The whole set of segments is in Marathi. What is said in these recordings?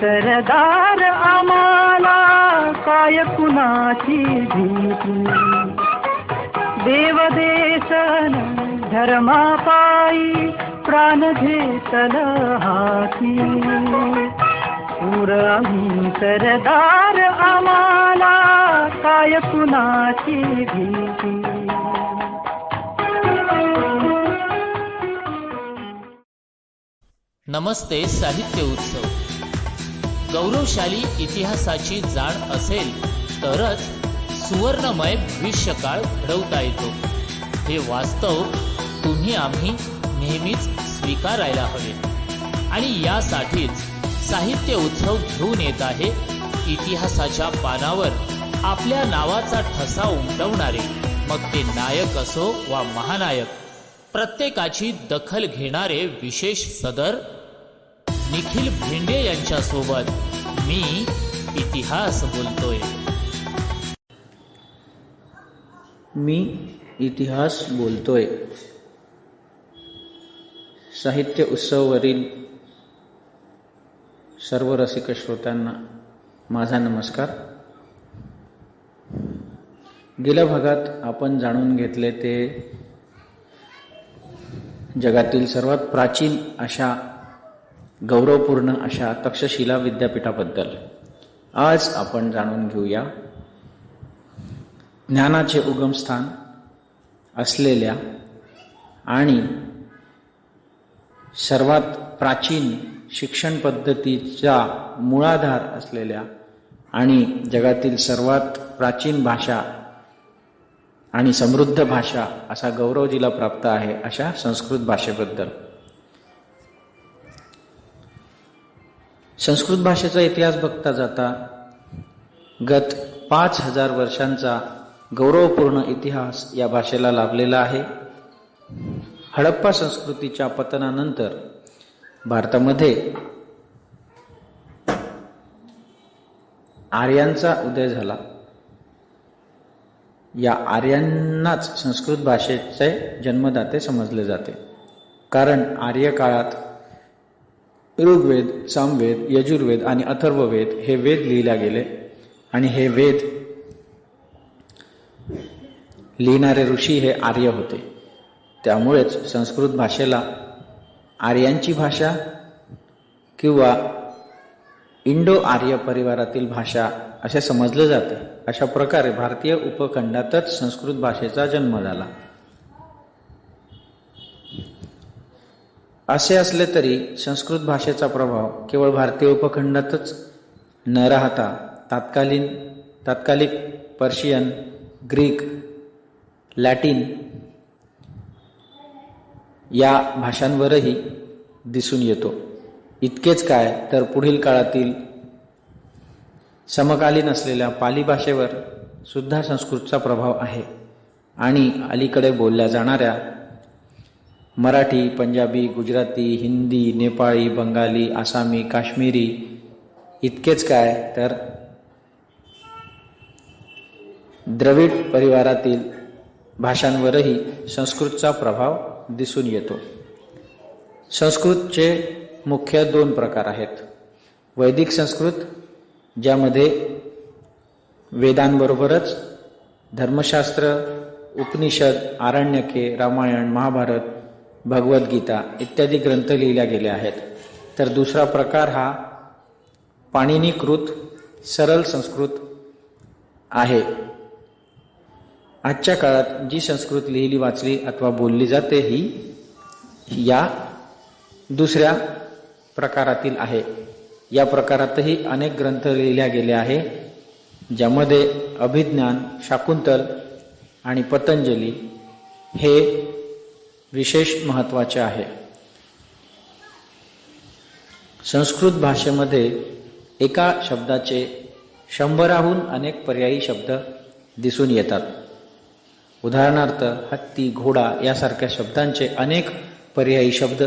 सरदार आम्हाला काय कुणाची भीती? देवदेशन धर्मापायी प्राण घेतला हाती पुर आम्ही सरदार आम्हाला काय कुणाची भीती? नमस्ते साहित्य उत्सव. गौरवशाली इतिहासाची जाण असेल तरच सुवर्णमय भविष्यकाळ घडवता येतो. हे वास्तव तुम्ही आम्ही नेहमीच स्वीकारायला हवे. आणि यासाठीच साहित्य उत्सव घेऊन येत आहे इतिहासाच्या पानावर आपल्या नावाचा ठसा उमटवणारे. मग ते नायक असो वा महानायक प्रत्येकाची दखल घेणारे विशेष सदर निखिल भेंडे यांच्या सोबत मी इतिहास बोलतोय. मी इतिहास बोलतोय. साहित्य उत्सववरील सर्व रसिक श्रोत्यांना माझा नमस्कार. गेल्या भागात आपण जाणून घेतले ते जगातील सर्वात प्राचीन अशा गौरवपूर्ण अशा तक्षशिला विद्यापीठाबद्दल. आज आपण जाणून घेऊया. ज्ञानाचे उगमस्थान असलेल्या आणि सर्वात प्राचीन शिक्षण पद्धतीचा मुळाधार असलेल्या आणि जगातील सर्वात प्राचीन भाषा आणि समृद्ध भाषा असा गौरव जिला प्राप्त आहे अशा संस्कृत भाषेबद्दल. संस्कृत भाषेचा इतिहास बघता जाता गत पाच हजार वर्षांचा गौरवपूर्ण इतिहास या भाषेला लाभलेला आहे. हडप्पा संस्कृतीच्या पतनानंतर भारतामध्ये आर्यांचा उदय झाला. या आर्यांनाच संस्कृत भाषेचे जन्मदाते समजले जाते. कारण आर्य काळात ऋग्वेद सामवेद यजुर्वेद आणि अथर्ववेद हे वेद लिहिल्या गेले आणि हे वेद लिहिणारे ऋषी हे आर्य होते. त्यामुळेच संस्कृत भाषेला आर्यांची भाषा किंवा इंडो आर्य परिवारातील भाषा असे समजले जाते. अशा प्रकारे भारतीय उपखंडातच संस्कृत भाषेचा जन्म झाला. असे असले तरी संस्कृत भाषेचा प्रभाव केवळ भारतीय उपखंडातच न राहता तात्कालीन तात्कालिक पर्शियन ग्रीक लॅटिन या भाषांवरही दिसून येतो. इतकेच काय तर पुढील काळातील समकालीन असलेल्या पाली भाषेवर सुद्धा संस्कृतचा प्रभाव आहे. आणि अलीकडे बोलल्या जाणाऱ्या मराठी पंजाबी गुजराती हिंदी नेपाळी बंगाली आसामी काश्मीरी इतकेच काय तर द्रविड परिवारातील भाषांवरही संस्कृतचा प्रभाव दिसून येतो. संस्कृतचे मुख्य दोन प्रकार आहेत. वैदिक संस्कृत ज्यामध्ये वेदांबरोबरच धर्मशास्त्र उपनिषद आरण्यके रामायण महाभारत भगवद्गीता इत्यादी ग्रंथ लिहिल्या गेले आहेत. तर दुसरा प्रकार हा पाणिनीकृत सरळ संस्कृत आहे. आजच्या काळात जी संस्कृत लिहिली वाचली अथवा बोलली जाते ही या दुसऱ्या प्रकारातील आहे. या प्रकारातही अनेक ग्रंथ लिहिल्या गेले आहे ज्यामध्ये अभिज्ञान शाकुंतल आणि पतंजली हे विशेष महत्त्वाचे आहे. संस्कृत भाषेमध्ये एका शब्दाचे शंभराहून अनेक पर्यायी शब्द दिसून येतात. उदाहरणार्थ हत्ती घोडा यासारख्या शब्दांचे अनेक पर्यायी शब्द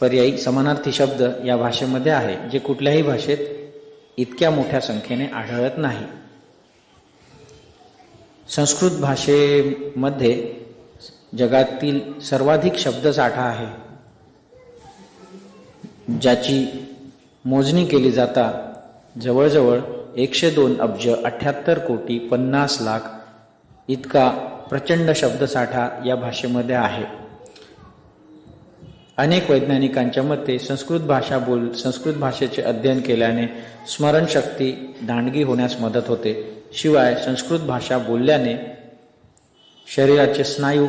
पर्यायी समानार्थी शब्द या भाषेमध्ये आहे जे कुठल्याही भाषेत इतक्या मोठ्या संख्येने आढळत नाही. संस्कृत भाषेमध्ये जगातील सर्वाधिक शब्दसाठा आहे. ज्याची मोजणी केली जाता जवळजवळ एकशे दोन अब्ज अठ्याहत्तर कोटी पन्नास लाख इतका प्रचंड शब्दसाठा या भाषेमध्ये आहे. अनेक वैज्ञानिकांच्या मते संस्कृत भाषा बोल संस्कृत भाषेचे अध्ययन केल्याने स्मरणशक्ती दांडगी होण्यास मदत होते. शिवाय संस्कृत भाषा बोलल्याने शरीराचे स्नायू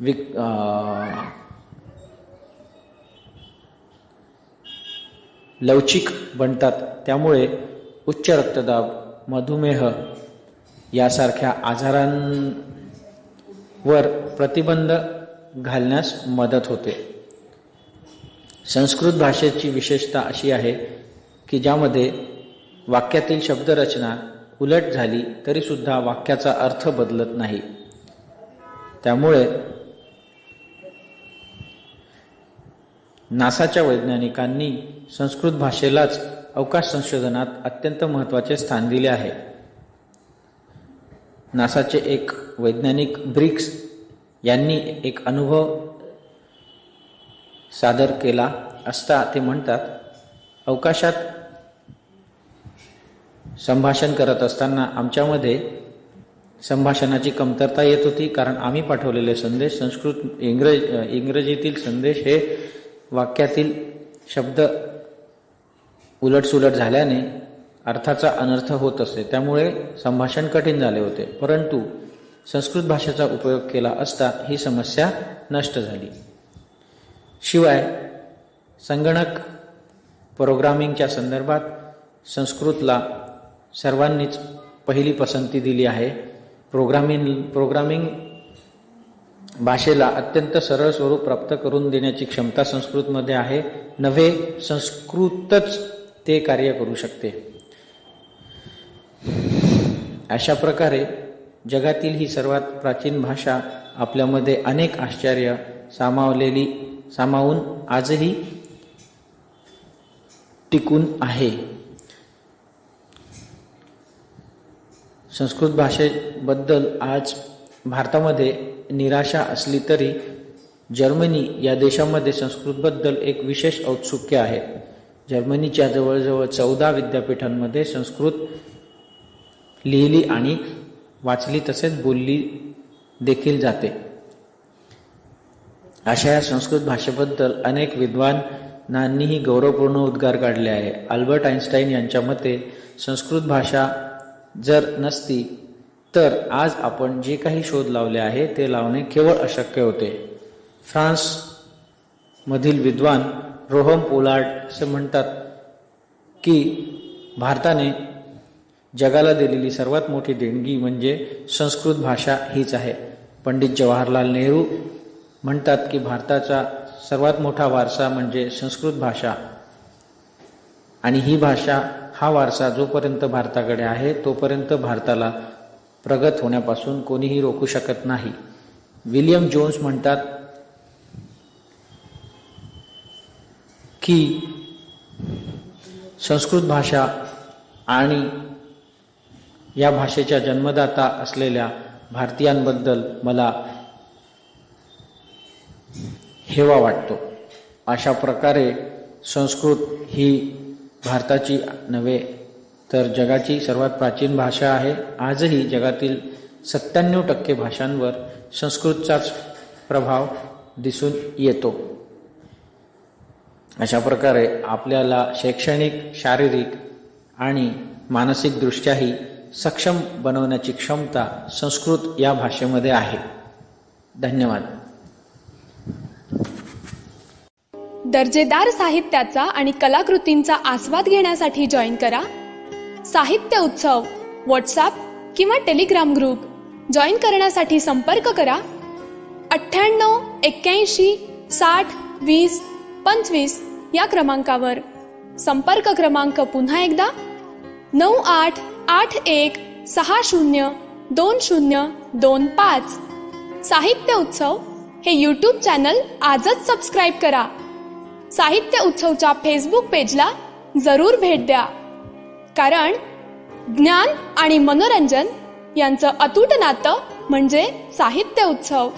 विक लवचिक बनतात. त्यामुळे उच्च रक्तदाब मधुमेह यासारख्या आजारांवर प्रतिबंध घालण्यास मदत होते. संस्कृत भाषेची विशेषता अशी आहे की ज्यामध्ये वाक्यातील शब्दरचना उलट झाली तरी सुद्धा वाक्याचा अर्थ बदलत नाही. त्यामुळे नासाच्या वैज्ञानिकांनी संस्कृत भाषेलाच अवकाश संशोधनात अत्यंत महत्त्वाचे स्थान दिले आहे. नासाचे एक वैज्ञानिक ब्रिक्स यांनी एक अनुभव सादर केला असता ते म्हणतात अवकाशात संभाषण करत असताना आमच्यामध्ये संभाषणाची कमतरता येत होती कारण आम्ही पाठवलेले संदेश संस्कृत इंग्रज इंग्रजीतील संदेश हे वाक्यातील शब्द उलटसुलट झाल्याने अर्थाचा अनर्थ होत असे. त्यामुळे संभाषण कठीण झाले होते. परंतु संस्कृत भाषेचा उपयोग केला असता ही समस्या नष्ट झाली. शिवाय संगणक प्रोग्रामिंगच्या संदर्भात संस्कृतला सर्वांनीच पहिली पसंती दिली आहे. प्रोग्रामिंग प्रोग्रामिंग भाषेला अत्यंत सरळ स्वरूप प्राप्त करून देण्याची क्षमता संस्कृतमध्ये आहे. नव्हे संस्कृतच ते कार्य करू शकते. अशा प्रकारे जगातील ही सर्वात प्राचीन भाषा आपल्यामध्ये अनेक आश्चर्य सामावलेली सामावून आजही टिकून आहे. संस्कृत भाषेबद्दल आज भारतामध्ये निराशा असली तरी जर्मनी या देशामध्ये संस्कृतबद्दल एक विशेष औत्सुक्य आहे. जर्मनीच्या जवळजवळ चौदा विद्यापीठांमध्ये संस्कृत लिहिली आणि वाचली तसेच बोलली देखील जाते. अशा या संस्कृत भाषेबद्दल अनेक विद्वानांनीही गौरवपूर्ण उद्गार काढले आहे. अल्बर्ट आईन्स्टाईन यांच्या मते संस्कृत भाषा जर नसती तर आज आपण जे काही शोध लावले आहे ते लावणे केवळ अशक्य होते. फ्रान्समधील विद्वान रोहम पोलार्ड असे म्हणतात की भारताने जगाला दिलेली सर्वात मोठी देणगी म्हणजे संस्कृत भाषा हीच आहे. पंडित जवाहरलाल नेहरू म्हणतात की भारताचा सर्वात मोठा वारसा म्हणजे संस्कृत भाषा. आणि ही भाषा हा वारसा जोपर्यंत भारताकडे आहे तोपर्यंत भारताला प्रगत होण्यापासून कोणीही रोखू शकत नाही. विलियम जोन्स म्हणतात की संस्कृत भाषा आणि या भाषेच्या जन्मदाता असलेल्या भारतीयांबद्दल मला हेवा वाटतो. अशा प्रकारे संस्कृत ही भारताची नव्हे तर जगाची सर्वात प्राचीन भाषा आहे. आजही जगातील सत्त्याण्णव टक्के भाषांवर संस्कृतचाच प्रभाव दिसून येतो. अशा प्रकारे आपल्याला शैक्षणिक शारीरिक आणि मानसिकदृष्ट्याही सक्षम बनवण्याची क्षमता संस्कृत या भाषेमध्ये आहे. धन्यवाद. दर्जेदार साहित्याचा आणि कलाकृतींचा आस्वाद घेण्यासाठी जॉईन करा. साहित्य उत्सव व्हॉट्सॲप किंवा टेलिग्राम ग्रुप जॉईन करण्यासाठी संपर्क करा. अठ्ठ्याण्णव एक्क्याऐंशी साठ वीस पंचवीस या क्रमांकावर. संपर्क क्रमांक पुन्हा एकदा. नऊ आठ आठ एक सहा शून्य दोन शून्य दोन पाच. साहित्य उत्सव हे यूट्यूब चॅनल आजच सबस्क्राईब करा. साहित्य उत्सवच्या फेसबुक पेजला जरूर भेट द्या. कारण ज्ञान आणि मनोरंजन यांचं अतूट नातं म्हणजे साहित्य उत्सव.